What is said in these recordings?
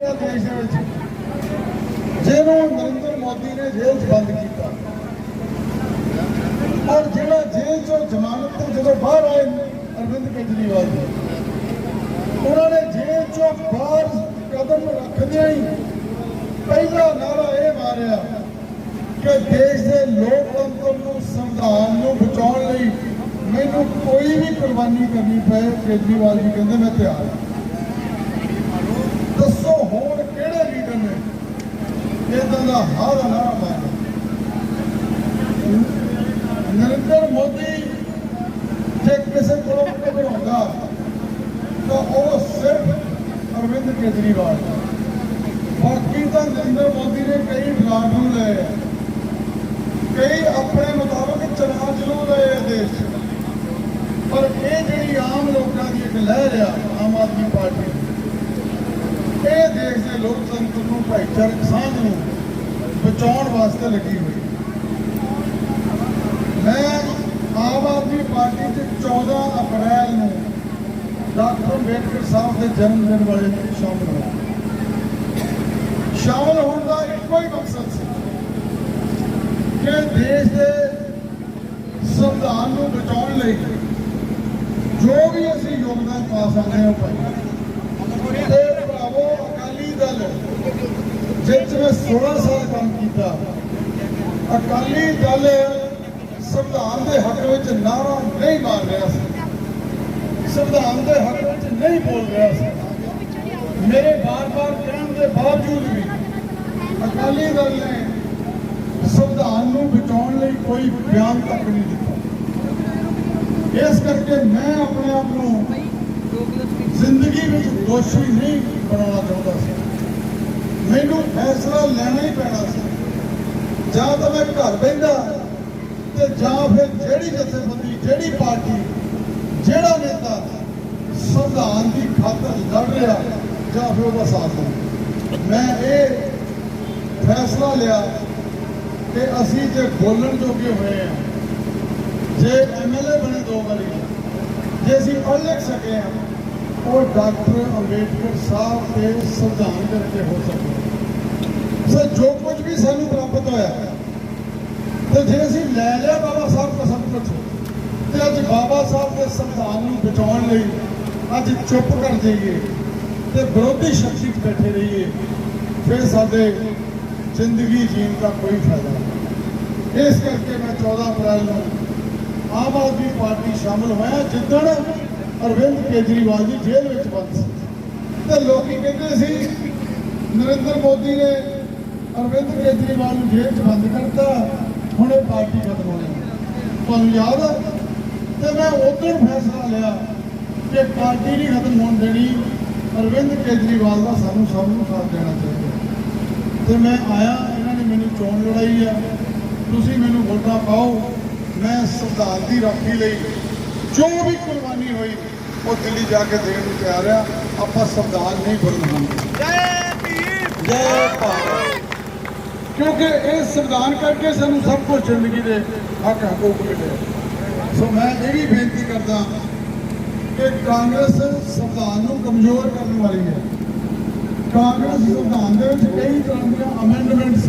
ਦੇਸ਼ ਦੇ ਵਿੱਚ ਜਿਹਨੂੰ ਨਰਿੰਦਰ ਮੋਦੀ ਨੇ ਜੇਲ੍ਹ 'ਚ ਬੰਦ ਕੀਤਾ। ਔਰ ਜਿਹੜਾ ਜੇਲ੍ਹ 'ਚੋਂ ਜ਼ਮਾਨਤ ਤੇ ਜਦੋਂ ਬਾਹਰ ਆਏ ਅਰਵਿੰਦ ਕੇਜਰੀਵਾਲ ਜੀ, ਉਹਨਾਂ ਨੇ ਜੇਲ੍ਹ 'ਚੋਂ ਬਾਹਰ ਕਦਮ ਰੱਖਦਿਆਂ ਹੀ ਪਹਿਲਾ ਨਾਰਾ ਇਹ ਮਾਰਿਆ ਕਿ ਦੇਸ਼ ਦੇ ਲੋਕਤੰਤਰ ਨੂੰ, ਸੰਵਿਧਾਨ ਨੂੰ ਬਚਾਉਣ ਲਈ ਮੈਨੂੰ ਕੋਈ ਵੀ ਕੁਰਬਾਨੀ ਕਰਨੀ ਪਏ। ਕੇਜਰੀਵਾਲ ਜੀ ਕਹਿੰਦੇ, ਮੈਂ ਤਿਆਰ ਹਾਂ। ਦੱਸੋ ਹੁਣ ਕਿਹੜੇ ਲੀਡਰ ਨੇ ਇਦਾਂ ਦਾ ਹਰ ਨਾਰਾ ਮਾਰਿਆ ਨਰਿੰਦਰ ਮੋਦੀ ਜੇ ਕਿਸੇ ਕੋਲੋਂ ਘਬਰਾਉਂਦਾ ਤਾਂ ਉਹ ਸਿਰਫ ਅਰਵਿੰਦ ਕੇਜਰੀਵਾਲ। ਬਾਕੀ ਤਾਂ ਨਰਿੰਦਰ ਮੋਦੀ ਨੇ ਕਈ ਡਰਾਮੂ ਲਏ ਕਈ ਆਪਣੇ ਮੁਤਾਬਕ ਚਲਾ ਚਲੂ ਲਏ ਆ ਦੇਸ਼ 'ਚ। ਪਰ ਇਹ ਜਿਹੜੀ ਆਮ ਲੋਕਾਂ ਦੀ ਇੱਕ ਲਹਿਰ ਆ ਆਮ ਆਦਮੀ ਪਾਰਟੀ ਦੀ, ਇਹ ਦੇਸ਼ ਦੇ ਲੋਕਤੰਤਰ ਨੂੰ ਭਾਈਚਾਰਕ ਸਾਂਝ ਨੂੰ ਬਚਾਉਣ ਵਾਸਤੇ ਲੱਗੀ ਹੋਈ। ਮੈਂ ਆਮ ਆਦਮੀ ਪਾਰਟੀ 'ਚ 14 ਅਪ੍ਰੈਲ ਨੂੰ ਡਾਕਟਰ ਅੰਬੇਡਕਰ ਸਾਹਿਬ ਦੇ ਜਨਮ ਦਿਨ ਵਾਲੇ ਦਿਨ ਸ਼ਾਮਲ ਹੋਇਆ। ਸ਼ਾਮਲ ਹੋਣ ਦਾ ਇੱਕੋ ਹੀ ਮਕਸਦ ਸੀ ਕਿ ਦੇਸ਼ ਦੇ ਸੰਵਿਧਾਨ ਨੂੰ ਬਚਾਉਣ ਲਈ ਜੋ ਵੀ ਅਸੀਂ ਯੋਗਦਾਨ ਪਾ ਸਕਦੇ ਹਾਂ ਭਾਈ ਤੇ ਭਰਾਵੋ ਅਕਾਲੀ ਦਲ ਜਿਸ ਵਿੱਚ 16 ਸਾਲ ਕੰਮ ਕੀਤਾ। ਅਕਾਲੀ ਦਲ ਸੰਵਿਧਾਨ ਦੇ ਹੱਕ ਵਿੱਚ ਨਾਰਾ ਨਹੀਂ ਮਾਰ ਰਿਹਾ ਸੀ। ਸੰਵਿਧਾਨ ਦੇ ਹੱਕ ਵਿੱਚ ਨਹੀਂ ਬੋਲ ਰਿਹਾ ਸੀ। ਮੇਰੇ ਬਾਰ-ਬਾਰ ਕਹਿਣ ਦੇ ਬਾਵਜੂਦ ਵੀ ਅਕਾਲੀ ਦਲ ਨੇ ਸੰਵਿਧਾਨ ਨੂੰ ਬਚਾਉਣ ਲਈ ਕੋਈ ਬਿਆਨ ਤੱਕ ਨਹੀਂ ਦਿੱਤਾ। ਇਸ ਕਰਕੇ ਮੈਂ ਆਪਣੇ ਆਪ ਨੂੰ ਜ਼ਿੰਦਗੀ ਵਿੱਚ ਦੋਸ਼ੀ ਨਹੀਂ ਬਣਾਉਣਾ ਚਾਹੁੰਦਾ ਸੀ। ਮੈਨੂੰ ਫੈਸਲਾ ਲੈਣਾ ਹੀ ਪੈਣਾ ਸੀ। ਜਾਂ ਤਾਂ ਮੈਂ ਘਰ ਬੈਠਾ ਤੇ ਜਾਂ ਫਿਰ ਜਿਹੜੀ ਜਥੇਬੰਦੀ, ਜਿਹੜੀ ਪਾਰਟੀ, ਜਿਹੜਾ ਨੇਤਾ ਸੰਵਿਧਾਨ ਦੀ ਖਾਤਰ ਲੜ ਰਿਹਾ, ਜਾਂ ਫਿਰ ਉਹਦਾ ਸਾਥ ਦੇ ਮੈਂ ਇਹ ਫੈਸਲਾ ਲਿਆ ਕਿ ਅਸੀਂ ਜੇ ਬੋਲਣ ਜੋਗੇ ਹੋਏ ਆ ਜੇ ਐਮਐਲਏ ਬਣੇ ਦੋ ਵਾਰੀ, ਜੇ ਅਸੀਂ ਪੜ੍ਹ ਲਿਖ ਸਕੇ ਆ ਉਹ ਡਾਕਟਰ, ਅੰਬੇਡਕਰ ਸਾਹਿਬ ਦੇ ਸੰਵਿਧਾਨ ਕਰਕੇ ਹੋ ਸਕੇ। ਸੋ ਜੋ ਕੁਝ ਵੀ ਸਾਨੂੰ ਪ੍ਰਾਪਤ ਹੋਇਆ ਤੇ ਜੇ ਅਸੀਂ ਲੈ ਲਿਆ ਬਾਬਾ ਸਾਹਿਬ ਦਾ ਸਭ ਕੁਝ, ਤੇ ਅੱਜ ਬਾਬਾ ਸਾਹਿਬ ਦੇ ਸੰਵਿਧਾਨ ਨੂੰ ਬਚਾਉਣ ਲਈ ਅੱਜ ਚੁੱਪ ਕਰ ਜਾਈਏ ਤੇ ਵਿਰੋਧੀ ਸ਼ਕਤੀ ਬੈਠੇ ਰਹੀਏ, ਫਿਰ ਸਾਡੇ ਜ਼ਿੰਦਗੀ ਜੀਣ ਦਾ ਕੋਈ ਫਾਇਦਾ ਨਹੀਂ। ਇਸ ਕਰਕੇ ਮੈਂ 14 ਅਪ੍ਰੈਲ ਨੂੰ ਆਮ ਆਦਮੀ ਪਾਰਟੀ ਸ਼ਾਮਲ ਹੋਇਆ, ਜਿੱਦਣ ਅਰਵਿੰਦ ਕੇਜਰੀਵਾਲ ਜੀ ਜੇਲ੍ਹ ਵਿੱਚ ਬੰਦ ਸੀ। ਤੇ ਲੋਕੀ ਕਹਿੰਦੇ ਸੀ, ਨਰਿੰਦਰ ਮੋਦੀ ਨੇ ਅਰਵਿੰਦ ਕੇਜਰੀਵਾਲ ਨੂੰ ਜੇਲ੍ਹ 'ਚ ਬੰਦ ਕਰਤਾ ਹੁਣ ਇਹ ਪਾਰਟੀ ਖਤਮ ਹੋਣੀ ਤੁਹਾਨੂੰ ਯਾਦ ਹੈ ਤੇ ਮੈਂ ਉਦੋਂ ਫੈਸਲਾ ਲਿਆ ਕਿ ਪਾਰਟੀ ਨਹੀਂ ਖਤਮ ਹੋਣ ਦੇਣੀ, ਅਰਵਿੰਦ ਕੇਜਰੀਵਾਲ ਦਾ ਸਾਨੂੰ ਸਭ ਨੂੰ ਸਾਥ ਦੇਣਾ ਚਾਹੀਦਾ ਤੇ ਮੈਂ ਆਇਆ, ਇਹਨਾਂ ਨੇ ਮੈਨੂੰ ਚੋਣ ਲੜਾਈ ਆ ਤੁਸੀਂ ਮੈਨੂੰ ਵੋਟਾਂ ਪਾਓ, ਮੈਂ ਸੰਵਿਧਾਨ ਦੀ ਰਾਖੀ ਲਈ ਜੋ ਵੀ ਕੁਰਬਾਨੀ ਹੋਈ ਉਹ ਦਿੱਲੀ ਜਾ ਕੇ ਦੇਣ ਨੂੰ ਤਿਆਰ ਆ, ਆਪਾਂ ਸੰਵਿਧਾਨ ਨਹੀਂ ਬਦਲਣਾ ਜੈ ਭੀਮ ਜੈ ਭਾਰਤ। ਕਿਉਂਕਿ ਇਹ ਸੰਵਿਧਾਨ ਕਰਕੇ ਸਾਨੂੰ ਸਭ ਕੁਝ ਜ਼ਿੰਦਗੀ ਦੇ ਹੱਕ ਹਕੂਕ ਮਿਲੇ ਸੋ ਮੈਂ ਇਹ ਵੀ ਬੇਨਤੀ ਕਰਦਾ ਕਿ ਕਾਂਗਰਸ ਸੰਵਿਧਾਨ ਨੂੰ ਕਮਜ਼ੋਰ ਕਰਨ ਵਾਲੀ ਹੈ। ਕਾਂਗਰਸ ਸੰਵਿਧਾਨ ਦੇ ਵਿੱਚ ਕਈ ਤਰ੍ਹਾਂ ਦੀਆਂ ਅਮੈਂਡਮੈਂਟਸ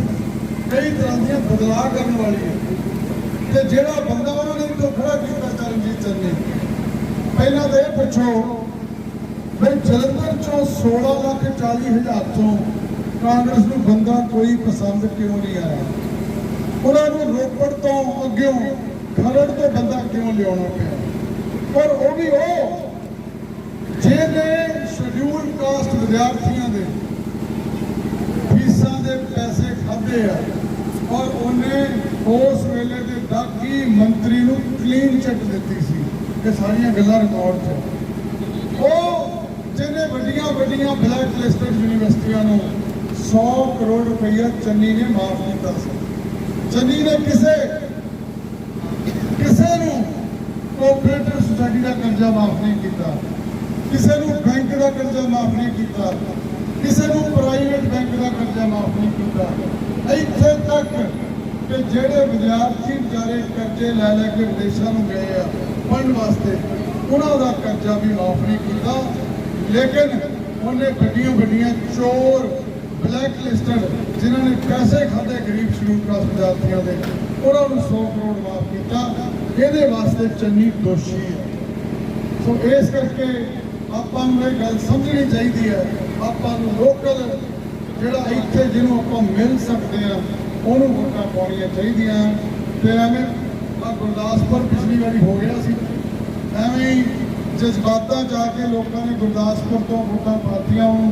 ਕਈ ਤਰ੍ਹਾਂ ਦੀਆਂ ਬਦਲਾਅ ਕਰਨ ਵਾਲੀ ਹੈ। ਤੇ ਜਿਹੜਾ ਬੰਦਾ ਉਹਨਾਂ ਨੇ ਤੋਂ ਖੜਾ ਕੀਤਾ ਚਰਨਜੀਤ ਚੰਨ ਨੇ ਪਹਿਲਾਂ ਤਾਂ ਇਹ ਪੁੱਛੋ ਵੀ ਜਲੰਧਰ ਚੋਂ 16 ਲੱਖ 40 ਹਜ਼ਾਰ ਤੋਂ ਕਾਂਗਰਸ ਨੂੰ ਬੰਦਾ ਕੋਈ ਪਸੰਦ ਕਿਉਂ ਨਹੀਂ ਆਇਆ? ਉਹਨਾਂ ਨੂੰ ਰੋਪੜ ਤੋਂ ਅੱਗਿਓਂ ਖਰੜ ਤੋਂ ਬੰਦਾ ਕਿਉਂ ਲਿਆਉਣਾ ਪਿਆ? ਪਰ ਉਹ ਵੀ ਉਹ, ਜਿਹਨੇ ਸ਼ਡਿਊਲ ਕਾਸਟ ਵਿਦਿਆਰਥੀਆਂ ਦੇ ਫੀਸਾਂ ਦੇ ਪੈਸੇ ਖਾਦੇ ਆ ਔਰ ਉਹਨੇ ਉਸ ਵੇਲੇ ਦੇ ਦਾਗੀ ਮੰਤਰੀ ਨੂੰ ਕਲੀਨ ਚਿੱਟ ਦਿੱਤੀ ਸੀ। ਇਹ ਸਾਰੀਆਂ ਗੱਲਾਂ ਰਿਕਾਰਡ 'ਚ। ਉਹ ਜਿਹਨੇ ਵੱਡੀਆਂ ਵੱਡੀਆਂ ਬਲੈਕ ਲਿਸਟਡ ਯੂਨੀਵਰਸਿਟੀਆਂ ਨੂੰ 100 ਕਰੋੜ ਰੁਪਈਆ ਚੰਨੀ ਨੇ ਮਾਫ ਕੀਤਾ ਸੀ। ਚੰਨੀ ਨੇ ਕਿਸੇ ਕਿਸੇ ਨੂੰ ਕੋਆਪਰੇਟਿਵ ਸੁਸਾਇਟੀ ਦਾ ਕਰਜ਼ਾ ਮਾਫ ਨਹੀਂ ਕੀਤਾ। ਕਿਸੇ ਨੂੰ ਬੈਂਕ ਦਾ ਕਰਜ਼ਾ ਮਾਫ ਨਹੀਂ ਕੀਤਾ। ਕਿਸੇ ਨੂੰ ਪ੍ਰਾਈਵੇਟ ਬੈਂਕ ਦਾ ਕਰਜ਼ਾ ਮਾਫ ਨਹੀਂ ਕੀਤਾ। ਇੱਥੇ ਤੱਕ ਕਿ ਜਿਹੜੇ ਵਿਦਿਆਰਥੀ ਵਿਚਾਰੇ ਕਰਜ਼ੇ ਲੈ ਲੈ ਕੇ ਵਿਦੇਸ਼ਾਂ ਨੂੰ ਗਏ ਆ ਪੜ੍ਹਨ ਵਾਸਤੇ ਉਹਨਾਂ ਦਾ ਕਰਜ਼ਾ ਵੀ ਮਾਫ ਨਹੀਂ ਕੀਤਾ। ਲੇਕਿਨ ਉਹਨੇ ਵੱਡੀਆਂ ਵੱਡੀਆਂ ਚੋਰ ਬਲੈਕ ਲਿਸਟਡ ਜਿਨ੍ਹਾਂ ਨੇ ਪੈਸੇ ਖਾਦੇ ਗਰੀਬ ਸ਼ਡਿਊਲ ਕਾਸਟ ਵਿਦਿਆਰਥੀਆਂ ਦੇ, ਉਹਨਾਂ ਨੂੰ 100 ਕਰੋੜ ਮਾਫ ਕੀਤਾ। ਇਹਦੇ ਵਾਸਤੇ ਚੰਨੀ ਦੋਸ਼ੀ ਹੈ। ਸੋ ਇਸ ਕਰਕੇ ਆਪਾਂ ਨੂੰ ਇਹ ਗੱਲ ਸਮਝਣੀ ਚਾਹੀਦੀ ਹੈ। ਆਪਾਂ ਨੂੰ ਲੋਕਲ ਜਿਹੜਾ ਇੱਥੇ ਜਿਹਨੂੰ ਆਪਾਂ ਮਿਲ ਸਕਦੇ ਆ ਉਹਨੂੰ ਵੋਟਾਂ ਪਾਉਣੀਆਂ ਚਾਹੀਦੀਆਂ ਤੇ ਐਵੇਂ ਆ ਗੁਰਦਾਸਪੁਰ ਪਿਛਲੀ ਵਾਰੀ ਹੋ ਗਿਆ ਸੀ। ਐਵੇਂ ਹੀ ਜਜ਼ਬਾਤਾਂ ਜਾ ਕੇ ਲੋਕਾਂ ਨੇ ਗੁਰਦਾਸਪੁਰ ਤੋਂ ਵੋਟਾਂ ਪਾਤੀਆਂ ਉਹ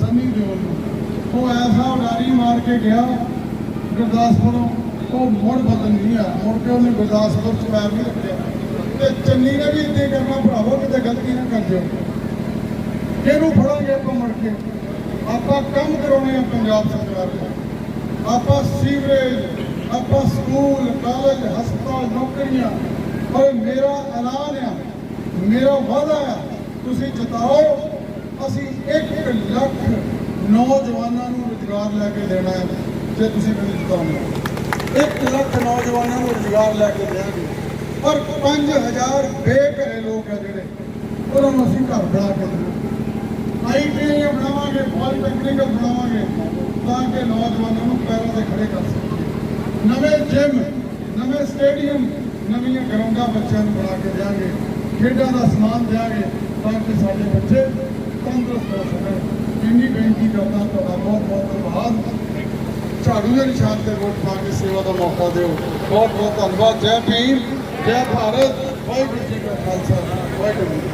ਸੰਨੀ ਦਿਓਲ ਨੂੰ। ਉਹ ਐਸਾ ਉਡਾਰੀ ਮਾਰ ਕੇ ਗਿਆ ਗੁਰਦਾਸਪੁਰੋਂ ਉਹ ਮੁੜ ਬਦਲ ਨਹੀਂ ਆ ਮੁੜ ਕੇ ਉਹਨੇ ਗੁਰਦਾਸਪੁਰ ਚ ਪੈਰ ਨਹੀਂ ਰੱਖਿਆ। ਤੇ ਚੰਨੀ ਨੇ ਵੀ ਇੱਦਾਂ ਹੀ ਕਰਨਾ ਭਰਾਵੋ, ਕਿਤੇ ਗਲਤੀ ਨਾ ਕਰ ਦਿਓ। ਕਿਹਨੂੰ ਫੜਾਂਗੇ ਆਪਾਂ ਮੁੜ ਕੇ। ਆਪਾਂ ਕੰਮ ਕਰਾਉਣੇ ਆ ਪੰਜਾਬ ਸਰਕਾਰ ਦੇ ਆਪਾਂ ਸੀਵਰੇਜ ਆਪਾਂ ਸਕੂਲ ਕਾਲਜ ਹਸਪਤਾਲ, ਨੌਕਰੀਆਂ, ਪਰ ਮੇਰਾ ਐਲਾਨ ਆ, ਮੇਰਾ ਵਾਅਦਾ ਆ, ਤੁਸੀਂ ਜਤਾਓ। ਅਸੀਂ 1 ਲੱਖ ਨੌਜਵਾਨਾਂ ਨੂੰ ਰੁਜ਼ਗਾਰ ਲੈ ਕੇ ਦੇਣਾ ਹੈ, ਜੇ ਤੁਸੀਂ ਮੈਨੂੰ ਜਿਤਾਉਂਦੇ 1 ਲੱਖ ਨੌਜਵਾਨਾਂ ਨੂੰ ਰੁਜ਼ਗਾਰ ਲੈ ਕੇ ਦੇਵਾਂਗੇ ਪਰ 5000 ਬੇਘਰੇ ਲੋਕ ਆ ਜਿਹੜੇ, ਉਹਨਾਂ ਨੂੰ ਅਸੀਂ ਘਰ ਬਣਾ ਕੇ ਦੇਵਾਂਗੇ ਆਈਟੀਆਈ ਬਣਾਵਾਂਗੇ ਪੋਲੀਟੈਕਨਿਕ ਬਣਾਵਾਂਗੇ, ਤਾਂ ਕਿ ਨੌਜਵਾਨਾਂ ਨੂੰ ਪੈਰਾਂ ਤੇ ਖੜੇ ਕਰ ਸਕੀਏ ਸਟੇਡੀਅਮ ਨਵੀਆਂ ਗਰਾਊਂਡਾਂ ਬੱਚਿਆਂ ਨੂੰ ਬਣਾ ਕੇ ਦਿਆਂਗੇ, ਖੇਡਾਂ ਦਾ ਸਮਾਨ ਦਿਆਂਗੇ, ਤਾਂ ਕਿ ਸਾਡੇ ਬੱਚੇ ਤੰਦਰੁਸਤ ਹੋ ਸਕਣ। ਇੰਨੀ ਬੇਨਤੀ ਕਰਦਾ ਤੁਹਾਡਾ ਬਹੁਤ ਬਹੁਤ ਧੰਨਵਾਦ। ਝਾੜੂ ਦੇ ਨਿਸ਼ਾਨ ਤੇ ਵੋਟ ਪਾ ਕੇ ਸੇਵਾ ਦਾ ਮੌਕਾ ਦਿਓ। ਬਹੁਤ ਬਹੁਤ ਧੰਨਵਾਦ। ਜੈ ਭੀਮ, ਜੈ ਭਾਰਤ। ਵਾਹਿਗੁਰੂ ਜੀ ਕਾ ਖਾਲਸਾ। ਵਾਹਿਗੁਰੂ ਜੀ